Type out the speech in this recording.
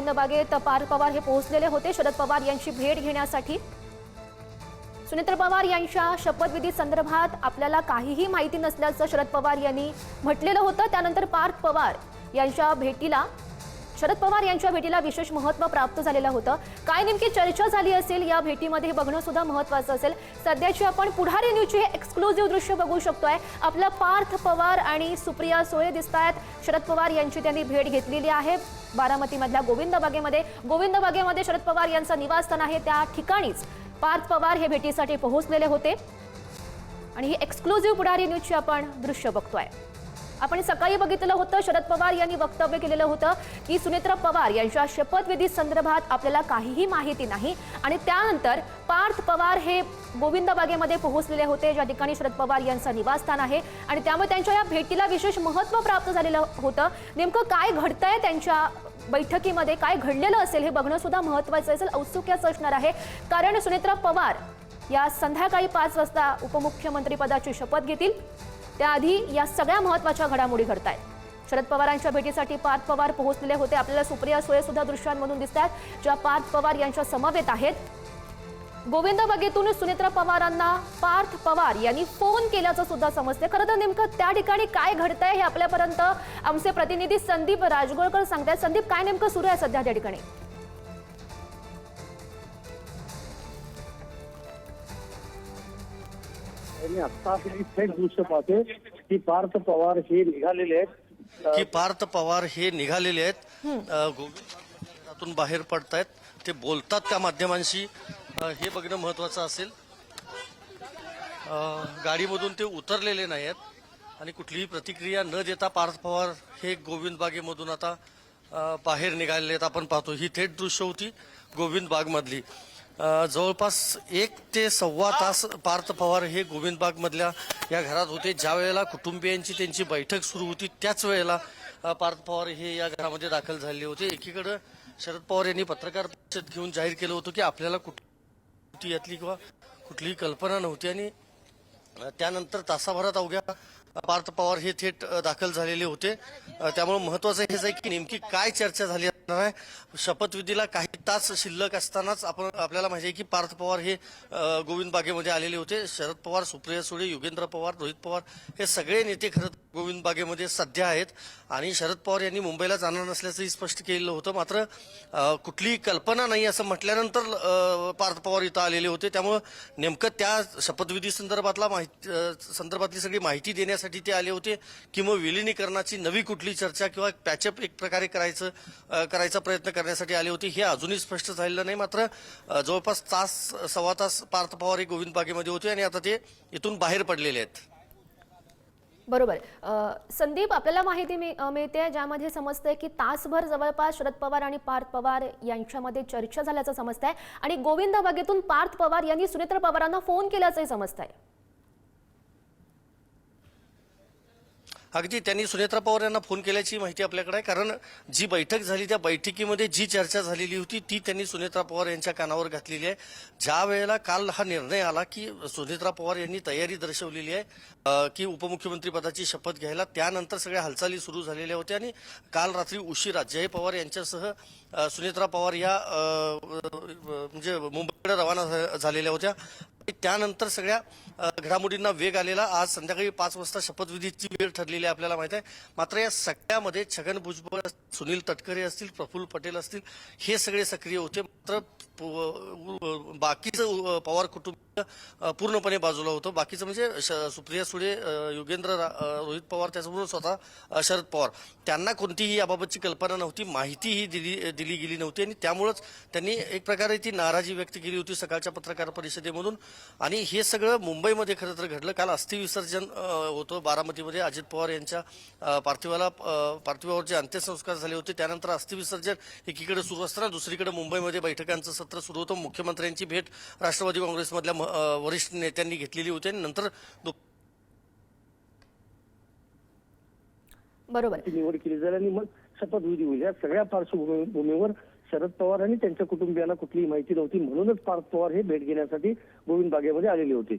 गोविंद बागेत पार्थ पवार हे पोहोचलेले होते. शरद पवार यांची भेट घेण्यासाठी. सुनेत्र पवार यांच्या शपथविधी संदर्भात आपल्याला काहीही माहिती नसल्याचं शरद पवार यांनी म्हटलेलं होतं. त्यानंतर पार्थ पवार यांच्या भेटीला शरद पवार यांच्या भेटीला विशेष महत्त्व प्राप्त झालेलं होतं. काय नेमकी चर्चा झाली असेल या भेटीमध्ये हे बघणं सुद्धा महत्त्वाचं असेल. सध्याची आपण पुढारी न्यूजची हे एक्सक्लुझिव्ह दृश्य बघू शकतोय. आपलं पार्थ पवार आणि सुप्रिया सोळे दिसत आहेत शरद पवार यांची त्यांनी भेट घेतलेली आहे. बारामतीमधल्या गोविंद बागेमध्ये. गोविंद बागेमध्ये शरद पवार यांचं निवासस्थान आहे. त्या ठिकाणीच पार्थ पवार हे भेटीसाठी पोहोचलेले होते. आणि ही एक्सक्लुझिव्ह पुढारी न्यूजची आपण दृश्य बघतोय. आपण सकाळी बघितलं होतं शरद पवार यांनी वक्तव्य केलेलं होतं की सुनेत्रा पवार यांच्या शपथविधी संदर्भात आपल्याला काहीही माहिती नाही. आणि त्यानंतर पार्थ पवार हे गोविंद बागेमध्ये पोहोचलेले होते ज्या ठिकाणी शरद पवार यांचं निवासस्थान आहे. आणि त्यामुळे त्यांच्या या भेटीला विशेष महत्त्व प्राप्त झालेलं होतं. नेमकं काय घडतंय त्यांच्या बैठकीमध्ये? काय घडलेलं असेल? हे बघणं सुद्धा महत्त्वाचं असेल औत्सुक्याचं असणार आहे. कारण सुनेत्रा पवार या संध्याकाळी पाच वाजता उपमुख्यमंत्री पदाची शपथ घेतील. त्याआधी या सगळ्या महत्त्वाच्या घडामोडी घडत आहेत शरद पवारांच्या भेटीसाठी पार्थ पवार पोहोचलेले होते. आपल्याला सुप्रिया सुळे सुद्धा दृश्यांमधून दिसत आहेत ज्या पार्थ पवार यांच्या समवेत आहेत. गोविंद बगेतून सुनेत्रा पवारांना पार्थ पवार यांनी फोन केल्याचं सुद्धा समजते. खरं तर नेमकं त्या ठिकाणी काय घडतंय हे आपल्यापर्यंत आमचे प्रतिनिधी संदीप राजगोळकर सांगतायत. संदीप काय नेमकं सुरू आहे सध्या त्या ठिकाणी? आणि आता थेट दृश्य पाहते की पार्थ पवार हे निघालेले आहेत. की पार्थ पवार हे निघालेले आहेत. बाहेर पडतायत. ते बोलतात त्या माध्यमांशी. हे बघणं महत्वाचं असेल. गाडीमधून ते उतरलेले नाही आहेत आणि कुठलीही प्रतिक्रिया न देता पार्थ पवार हे गोविंद बागेमधून आता बाहेर निघालेले आहेत. आपण पाहतो ही थेट दृश्य होती गोविंद बागमधली. मधली जवळपास एक ते सव्वा तास पार्थ पवार हे गोविंदबागमधल्या या घरात होते. ज्या वेळेला कुटुंबियांची त्यांची बैठक सुरू होती त्याच वेळेला पार्थ पवार हे या घरामध्ये दाखल झाले होते. एकीकडे शरद पवार यांनी पत्रकार परिषद घेऊन जाहीर केलं होतं की आपल्याला कुठली यातली किंवा कुठलीही कल्पना नव्हती आणि त्यानंतर तासाभरात अवघ्या पार्थ पवार हे थेट दाखल झालेले होते. त्यामुळे महत्वाचं हेच आहे की नेमकी काय चर्चा झाली असणार आहे. शपथविधीला काही तास शिल्लक असतानाच आपण आपल्याला माहिती आहे की पार्थ पवार हे गोविंद बागेमध्ये आलेले होते. शरद पवार सुप्रिया सुळे योगेंद्र पवार रोहित पवार हे सगळे नेते खरं गोविंद बागेमध्ये सध्या आहेत. आणि शरद पवार यांनी मुंबईला जाणार नसल्याचंही स्पष्ट केलेलं होतं. मात्र कुठलीही कल्पना नाही असं म्हटल्यानंतर पार्थ पवार इथं आलेले होते. त्यामुळं नेमकं त्या शपथविधी संदर्भातला माहिती संदर्भातली सगळी माहिती देण्यासाठी ते आले होते किंवा विलिनीकरणाची नवी कुठली चर्चा किंवा पॅचअप एक प्रकारे करायचं करायचा प्रयत्न करण्यासाठी आले होते हे अजूनही स्पष्ट झालेलं नाही. मात्र जवळपास तास सव्वा तास पार्थ पवार हे गोविंद बागेमध्ये होते आणि आता ते इथून बाहेर पडलेले आहेत. बरोबर. संदीप आपल्याला माहिती मि- अ, मिळते ज्यामध्ये समजतंय की तासभर जवळपास शरद पवार आणि पार्थ पवार यांच्यामध्ये चर्चा झाल्याचं समजतंय आणि गोविंद बागेतून पार्थ पवार यांनी सुनेत्र पवारांना फोन केल्याचंही समजतंय. अगदी त्यांनी सुनेत्रा पवार यांना फोन केल्याची माहिती आपल्याकडे आहे कारण जी बैठक झाली त्या बैठकीमध्ये जी चर्चा झालेली होती ती त्यांनी सुनेत्रा पवार यांच्या कानावर घातलेली आहे. ज्या वेळेला काल हा निर्णय आला की सुनेत्रा पवार यांनी तयारी दर्शवलेली आहे की उपमुख्यमंत्री पदाची शपथ घ्यायला त्यानंतर सगळ्या हालचाली सुरू झालेल्या होत्या आणि काल रात्री उशिरा जय पवार यांच्यासह सुनेत्रा पवार या म्हणजे मुंबईकडे रवाना झा- झालेल्या होत्या. त्यानंतर सगळ्या घडामोडींना वेग आलेला आज संध्याकाळी पाच वाजता शपथविधीची वेळ ठरलेली आहे आपल्याला माहिती आहे. मात्र या सगळ्यामध्ये छगन भुजबळ सुनील तटकरे असतील प्रफुल्ल पटेल असतील हे सगळे सक्रिय होते. मात्र बाकीचं पवार कुटुंब पूर्णपणे बाजूला होतं. बाकीचं म्हणजे श- सुप्रिया सुळे योगेंद्र रोहित पवार त्याचबरोबर स्वतः शरद पवार. त्यांना कोणतीही याबाबतची कल्पना नव्हती माहितीही दिली दिली गेली नव्हती आणि त्यामुळंच त्यांनी एक प्रकारे ती नाराजी व्यक्त केली होती सकाळच्या पत्रकार परिषदेमधून. आणि हे सगळं मुंबईमध्ये खरं तर घडलं. काल अस्थिविसर्जन होतं बारामतीमध्ये. अजित पवार यांच्या पार्थिवाला पार्थिवावर जे अंत्यसंस्कार झाले होते त्यानंतर अस्थिविसर्जन एकीकडे सुरू असताना दुसरीकडे मुंबईमध्ये बैठकांचं सत्र सुरू होतं. मुख्यमंत्र्यांची भेट राष्ट्रवादी काँग्रेसमधल्या म- वरिष्ठ नेत्यांनी घेतलेली होती आणि नंतर दु- बरोबर. निवड केली जाईल आणि मग शपथविधी होईल. या सगळ्या पार्श्वभूमीवर शरद पवार आणि त्यांच्या कुटुंबियांना कुठलीही माहिती नव्हती. म्हणूनच पार्थ पवार हे भेट घेण्यासाठी गोविंद बागेमध्ये आलेले होते.